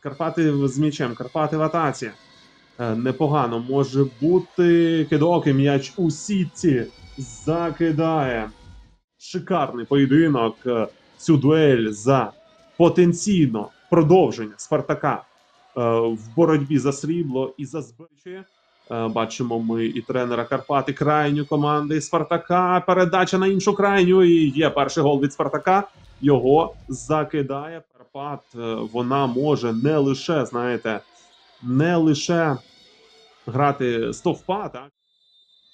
Карпати з м'ячем, Карпати в атаці. Е, Непогано може бути кидок і м'яч у сітці. Закидає. Шикарний поєдинок. Е, Цю дуель за потенційно продовження Спартака е, в боротьбі за срібло і за збичі. Бачимо ми і тренера Карпати, крайню команди Спартака. Передача на іншу крайню. І є перший гол від Спартака. Його закидає Карпат. Е, Вона може не лише, знаєте, не лише грати стовпа, так?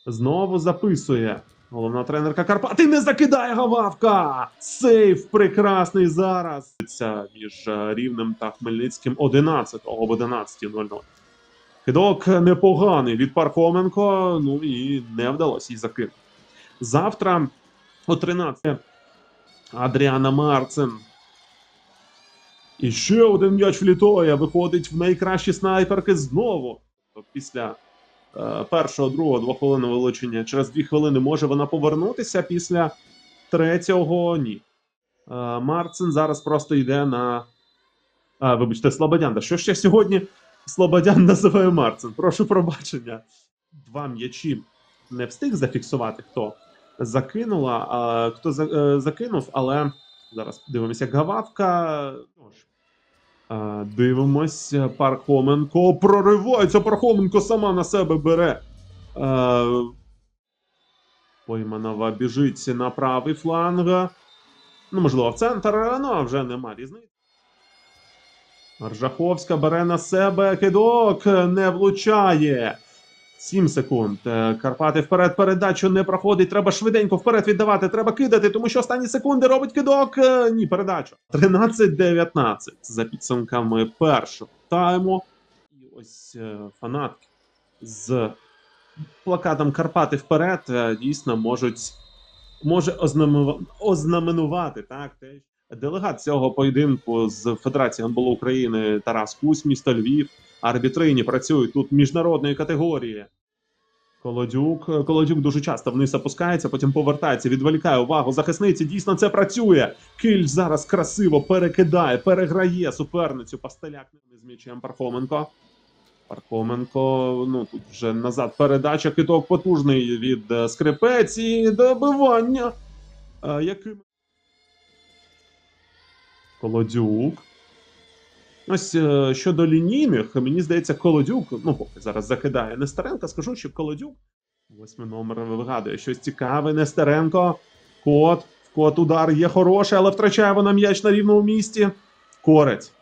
Знову записує. Головна тренерка Карпат. І не закидає Гававка! Сейф прекрасний зараз. Це між е, Рівнем та Хмельницьким 11 об 11.00. Кидок непоганий від Пархоменко. Ну і не вдалося їй закинути. Завтра о 13 Адріана Марцин. І ще один м'яч влітає. Виходить в найкращі снайперки знову. Тобто Після е, першого, другого, двохвилинного вилучення через дві хвилини може вона повернутися. Після третього ні. Е, Марцин зараз просто йде на. А, вибачте, Слободян. Да Що я сьогодні Слободян називаю Марцин? Прошу пробачення. Два м'ячі не встиг зафіксувати, хто закинула, а хто е, закинув, але зараз дивимося, Гававка. Ну ж, дивимось, Пархоменко проривається. Пархоменко сама на себе бере. Пойманова біжить на правий фланг. Ну, можливо, в центр, ну а вже нема різниці. Ржаховська бере на себе кидок, не влучає. 7 секунд. Е, Карпати вперед передачу не проходить. Треба швиденько вперед віддавати. Треба кидати, тому що останні секунди робить кидок. Е, Ні, передачу. 13-19 за підсумками першого тайму. І ось е, фанатки з плакатом Карпати вперед дійсно можуть може ознаменува- ознаменувати так Делегат цього поєдинку з Федерації гандболу України Тарас Кусь, місто Львів. Арбітрині працюють тут міжнародної категорії. Колодюк. Колодюк дуже часто вниз опускається, потім повертається, відволікає увагу захисниці. Дійсно, це працює. Кильч зараз красиво перекидає, переграє суперницю. Пастеляк не з м'ячем Пархоменко. Пархоменко, ну тут вже назад передача, киток потужний від е, скрипець і добивання. Е, яким Колодюк. Ось е, щодо лінійних, мені здається, Колодюк, ну поки зараз закидає Нестеренка, скажу, що Колодюк. Восьмий номер вигадує щось цікаве. Нестеренко. Кот. В кот удар є хороший, але втрачає вона м'яч на рівному місці. Корець.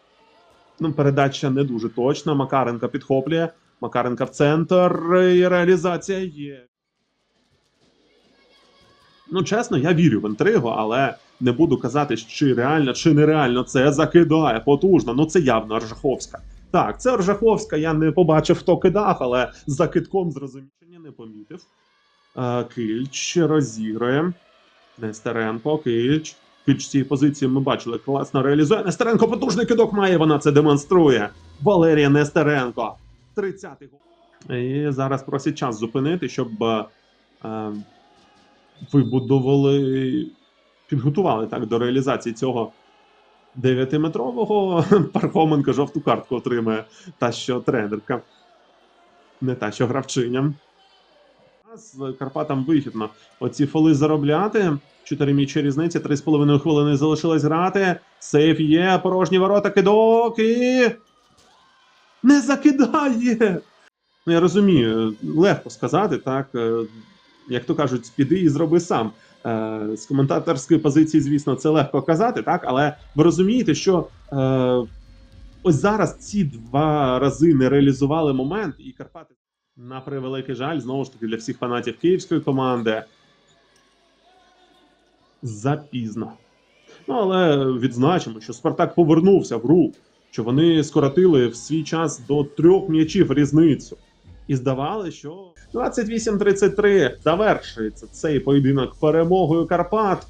Ну, передача не дуже точна. Макаренка підхоплює. Макаренка в центр. І реалізація є. Ну, чесно, я вірю в інтригу, але не буду казати, чи реально, чи нереально це закидає потужно. Ну це явно Ржаховська. Так, це Ржаховська. Я не побачив, хто кидав, але за китком зрозуміння не помітив. Е, Кильч розігрує. Нестеренко, Кильч. В цій позиції ми бачили, класно реалізує. Нестеренко потужний кидок має, вона це демонструє. Валерія Нестеренко. 30-й гол. І зараз просять час зупинити, щоб е, е, вибудували підготували так до реалізації цього 9-метрового. Пархоменко жовту картку отримає. Та що тренерка. Не та, що гравчиня. З Карпатам вигідно оці фоли заробляти. Чотири м'ячі різниці, три з половиною хвилини залишилось грати. Сейф є, порожні ворота, кидок і. Не закидає! Ну, я розумію, легко сказати, так. е, Як то кажуть, піди і зроби сам. Е, з коментаторської позиції, звісно, це легко казати, так, але ви розумієте, що е, ось зараз ці два рази не реалізували момент, і Карпати на превеликий жаль, знову ж таки, для всіх фанатів київської команди. Запізно. Ну, але відзначимо, що Спартак повернувся в гру, що вони скоротили в свій час до трьох м'ячів різницю. І здавалося, що 28-33 завершується цей поєдинок перемогою Карпат.